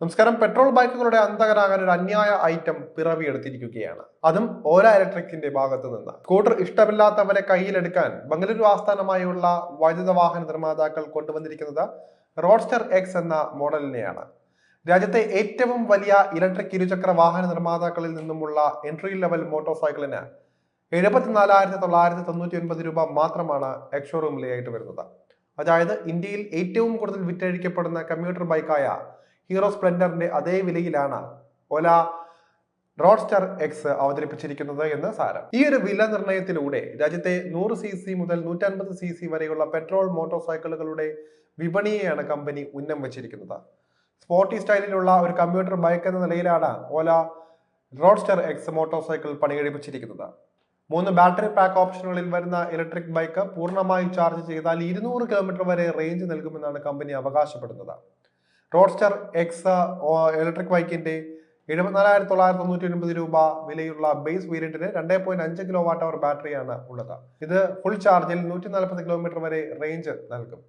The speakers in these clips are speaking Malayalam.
നമസ്കാരം. പെട്രോൾ ബൈക്കുകളുടെ അന്തകരാകാൻ ഒരു അന്യായ ഐറ്റം പിറവിയെടുത്തിരിക്കുകയാണ്. അതും ഓല ഇലക്ട്രിക്കിന്റെ ഭാഗത്ത് നിന്ന്. സ്കൂട്ടർ ഇഷ്ടമില്ലാത്തവരെ കയ്യിലെടുക്കാൻ ബംഗളൂരു ആസ്ഥാനമായുള്ള വൈദ്യുത വാഹന നിർമ്മാതാക്കൾ കൊണ്ടുവന്നിരിക്കുന്നത് റോഡ്സ്റ്റർ എക്സ് എന്ന മോഡലിനെയാണ്. രാജ്യത്തെ ഏറ്റവും വലിയ ഇലക്ട്രിക് ഇരുചക്ര വാഹന നിർമ്മാതാക്കളിൽ നിന്നുമുള്ള എൻട്രി ലെവൽ മോട്ടോർ സൈക്കിളിന് എഴുപത്തിനാലായിരത്തി തൊള്ളായിരത്തി തൊണ്ണൂറ്റി ഒൻപത് രൂപ മാത്രമാണ് എക്സ് ഷോറൂമിലായിട്ട് വരുന്നത്. അതായത് ഇന്ത്യയിൽ ഏറ്റവും കൂടുതൽ വിറ്റഴിക്കപ്പെടുന്ന കമ്പ്യൂട്ടർ ബൈക്കായ ഹീറോ സ്പ്ലെൻഡറിന്റെ അതേ വിലയിലാണ് ഒല റോഡ്സ്റ്റർ എക്സ് അവതരിപ്പിച്ചിരിക്കുന്നത് എന്ന് സാരം. ഈ ഒരു വില നിർണയത്തിലൂടെ രാജ്യത്തെ നൂറ് സി സി മുതൽ നൂറ്റൻപത് സി സി വരെയുള്ള പെട്രോൾ മോട്ടോർ സൈക്കിളുകളുടെ വിപണിയെയാണ് കമ്പനി ഉന്നം വെച്ചിരിക്കുന്നത്. സ്പോർട്ടി സ്റ്റൈലിലുള്ള ഒരു കമ്പ്യൂട്ടർ ബൈക്ക് എന്ന നിലയിലാണ് Ola roadster X motor cycle പണികഴിപ്പിച്ചിരിക്കുന്നത്. മൂന്ന് ബാറ്ററി പാക്ക് ഓപ്ഷനുകളിൽ വരുന്ന ഇലക്ട്രിക് ബൈക്ക് പൂർണമായി ചാർജ് ചെയ്താൽ ഇരുന്നൂറ് കിലോമീറ്റർ വരെ റേഞ്ച് നൽകുമെന്നാണ് കമ്പനി അവകാശപ്പെടുന്നത്. റോഡ്സ്റ്റർ എക്സ് ഇലക്ട്രിക് ബൈക്കിന്റെ എഴുപത്തിനാലായിരത്തി തൊള്ളായിരത്തി തൊണ്ണൂറ്റി ഒൻപത് രൂപ വിലയുള്ള ബേസ് വേരിയന്റിന് രണ്ടേ പോയിന്റ് അഞ്ച് കിലോ വാട്ട് അവർ ബാറ്ററിയാണ് ഉള്ളത്. ഇത് ഫുൾ ചാർജിൽ നൂറ്റി നാൽപ്പത് കിലോമീറ്റർ വരെ റേഞ്ച് നൽകും.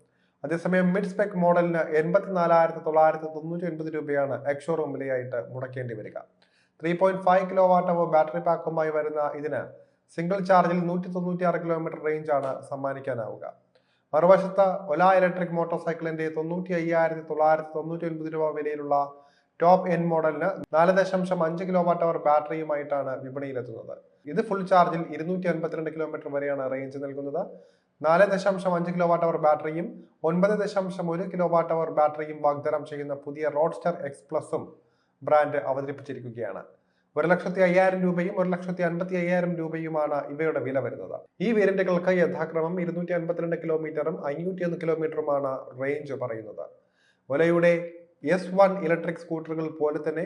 അതേസമയം മിഡ് സ്പെക് മോഡലിന് എൺപത്തിനാലായിരത്തി തൊള്ളായിരത്തി തൊണ്ണൂറ്റി ഒൻപത് രൂപയാണ് എക്സോറൂം വിലയായിട്ട് മുടക്കേണ്ടി വരിക. Three point five kilowatt hour battery പാക്കുമായി വരുന്ന ഇതിന് സിംഗിൾ ചാർജിൽ നൂറ്റി തൊണ്ണൂറ്റി ആറ് കിലോമീറ്റർ റേഞ്ചാണ് സമ്മാനിക്കാനാവുക. മറുവശത്ത് ഒല ഇലക്ട്രിക് മോട്ടോർ സൈക്കിളിന്റെ തൊണ്ണൂറ്റി അയ്യായിരത്തി തൊള്ളായിരത്തി തൊണ്ണൂറ്റി ഒൻപത് രൂപ വിലയിലുള്ള ടോപ്പ് എൻ മോഡലിന് നാല് ദശാംശം അഞ്ച് കിലോ വാട്ട് അവർ ബാറ്ററിയുമായിട്ടാണ് വിപണിയിലെത്തുന്നത്. ഇത് ഫുൾ ചാർജിൽ ഇരുന്നൂറ്റി അൻപത്തിരണ്ട് കിലോമീറ്റർ വരെയാണ് റേഞ്ച് നൽകുന്നത്. നാല് ദശാംശം അഞ്ച് കിലോ വാട്ട് അവർ ബാറ്ററിയും ഒൻപത് ദശാംശം ഒരു കിലോ വാട്ട് അവർ ബാറ്ററിയും വാഗ്ദാനം ചെയ്യുന്ന പുതിയ റോഡ്സ്റ്റർ എക്സ് പ്ലസും ബ്രാൻഡ് അവതരിപ്പിച്ചിരിക്കുകയാണ്. ഒരു ലക്ഷത്തി അയ്യായിരം രൂപയും ഒരു ലക്ഷത്തി അൻപത്തി അയ്യായിരം രൂപയുമാണ് ഇവയുടെ വില വരുന്നത്. ഈ വേരിയന്റുകൾക്ക് യഥാക്രമം ഇരുന്നൂറ്റി അൻപത്തിരണ്ട് കിലോമീറ്ററും അഞ്ഞൂറ്റി ഒന്ന് കിലോമീറ്ററുമാണ് റേഞ്ച് പറയുന്നത്. ഒലയുടെ എസ് വൺ ഇലക്ട്രിക് സ്കൂട്ടറുകൾ പോലെ തന്നെ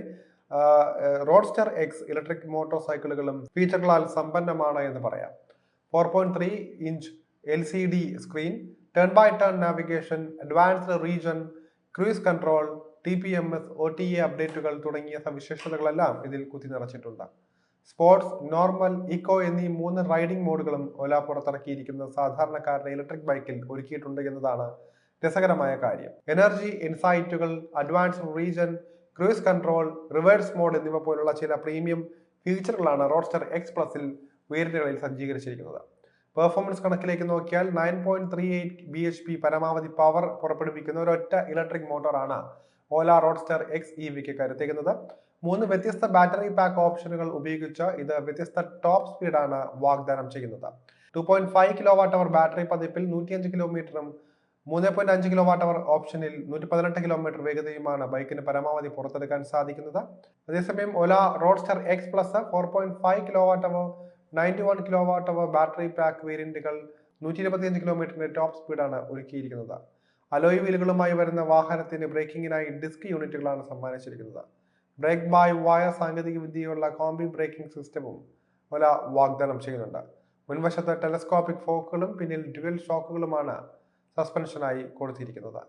റോഡ്സ്റ്റർ എക്സ് ഇലക്ട്രിക് മോട്ടോർ സൈക്കിളുകളും ഫീച്ചറുകളാൽ സമ്പന്നമാണ് എന്ന് പറയാം. Four point three inch L C D screen turn by turn navigation advanced regen cruise control T P M S O T A അപ്ഡേറ്റുകൾ തുടങ്ങിയ സവിശേഷതകളെല്ലാം ഇതിൽ കുത്തി നിറച്ചിട്ടുണ്ട്. സ്പോർട്സ് നോർമൽ ഇക്കോ എന്നീ മൂന്ന് റൈഡിംഗ് മോഡുകളും ഓല പുറത്തിറക്കിയിരിക്കുന്ന സാധാരണക്കാരുടെ ഇലക്ട്രിക് ബൈക്കിൽ ഒരുക്കിയിട്ടുണ്ട് എന്നതാണ് രസകരമായ കാര്യം. Energy ഇൻസൈറ്റുകൾ advance regen cruise control reverse mode എന്നിവ പോലുള്ള ചില പ്രീമിയം ഫീച്ചറുകളാണ് റോഡ്സ്റ്റർ എക്സ് പ്ലസിൽ വേരിയന്റുകളിൽ സജ്ജീകരിച്ചിരിക്കുന്നത്. പെർഫോമൻസ് കണക്കിലേക്ക് നോക്കിയാൽ nine point three eight B H P പരമാവധി പവർ പുറപ്പെടുവിക്കുന്ന ഒരു ഒറ്റ ഇലക്ട്രിക് മോട്ടോറാണ് ഓല റോഡ്സ്റ്റർ എക്സ് ഇ വിക്ക് കരുത്തേക്കുന്നത് മൂന്ന് വ്യത്യസ്ത ബാറ്ററി പാക്ക് ഓപ്ഷനുകൾ ഉപയോഗിച്ച് ഇത് വ്യത്യസ്ത ടോപ്പ് സ്പീഡാണ് വാഗ്ദാനം ചെയ്യുന്നത്. Two point five kilowatt hour battery പതിപ്പിൽ നൂറ്റിയഞ്ച് കിലോമീറ്ററും മൂന്ന് പോയിന്റ് അഞ്ച് കിലോ വാട്ട് അവർ ഓപ്ഷനിൽ നൂറ്റി പതിനെട്ട് കിലോമീറ്റർ വേഗതയുമാണ് ബൈക്കിന് പരമാവധി പുറത്തെടുക്കാൻ സാധിക്കുന്നത്. അതേസമയം Ola roadster X plus four point five kilowatt hour ninety one kilowatt hour battery pack വേരിയന്റുകൾ നൂറ്റി ഇരുപത്തിയഞ്ച് കിലോമീറ്ററിന്റെ ടോപ്പ് സ്പീഡാണ് ഒരുക്കിയിരിക്കുന്നത്. അലോയ് വീലുകളുമായി വരുന്ന വാഹനത്തിന് ബ്രേക്കിങ്ങിനായി ഡിസ്ക് യൂണിറ്റുകളാണ് സമ്മാനിച്ചിരിക്കുന്നത്. ബ്രേക്ക് ബൈ വയർ സാങ്കേതിക വിദ്യയുള്ള കോംബി ബ്രേക്കിംഗ് സിസ്റ്റവും ഒല വാഗ്ദാനം ചെയ്യുന്നുണ്ട്. മുൻവശത്ത് ടെലസ്കോപ്പിക് ഫോക്കുകളും പിന്നിൽ ഡ്യുവൽ ഷോക്കുകളുമാണ് സസ്പെൻഷനായി കൊടുത്തിരിക്കുന്നത്.